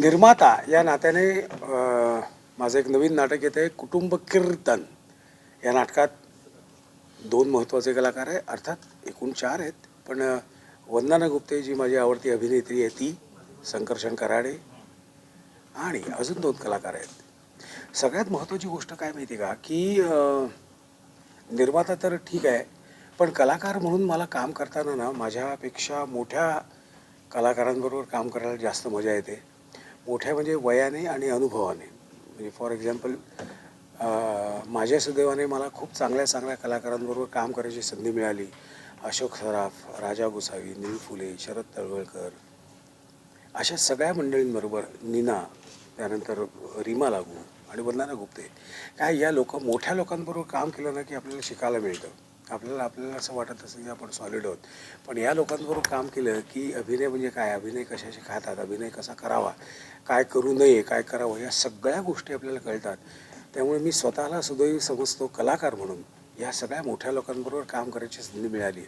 निर्माता या नात्याने माझं एक नवीन नाटक येतं आहे कुटुंब कीर्तन. या नाटकात दोन महत्त्वाचे कलाकार आहे अर्थात एकूण चार आहेत पण वंदना गुप्ते जी माझी आवडती अभिनेत्री आहे ती संकर्षण कराडे आणि अजून दोन कलाकार आहेत. सगळ्यात महत्त्वाची गोष्ट काय माहिती आहे का? की निर्माता तर ठीक आहे पण कलाकार म्हणून मला काम करताना ना माझ्यापेक्षा मोठ्या कलाकारांबरोबर काम करायला जास्त मजा येते. मोठ्या म्हणजे वयाने आणि अनुभवाने. म्हणजे फॉर एक्झाम्पल माझ्या सुदैवाने मला खूप चांगल्या चांगल्या कलाकारांबरोबर काम करायची संधी मिळाली. अशोक सराफ राजा गोसावी नील फुले शरद तळवळकर. अशा सगळ्या मंडळींबरोबर नीना त्यानंतर रीमा लागू आणि वंदना गुप्ते. काय या लोक मोठ्या लोकांबरोबर काम केलं ना की आपल्याला शिकायला मिळतं. आपल्याला आपल्याला असं वाटत असेल की आपण सॉलिड आहोत. पण या लोकांबरोबर काम केलं की अभिनय म्हणजे काय? अभिनय कशाशी खातात? अभिनय कसा करावा? काय करू नये? काय करावं? या सगळ्या गोष्टी आपल्याला कळतात. त्यामुळे मी स्वतःला सुदैवी समजतो कलाकार म्हणून. या सगळ्या मोठ्या लोकांबरोबर काम करायची संधी मिळाली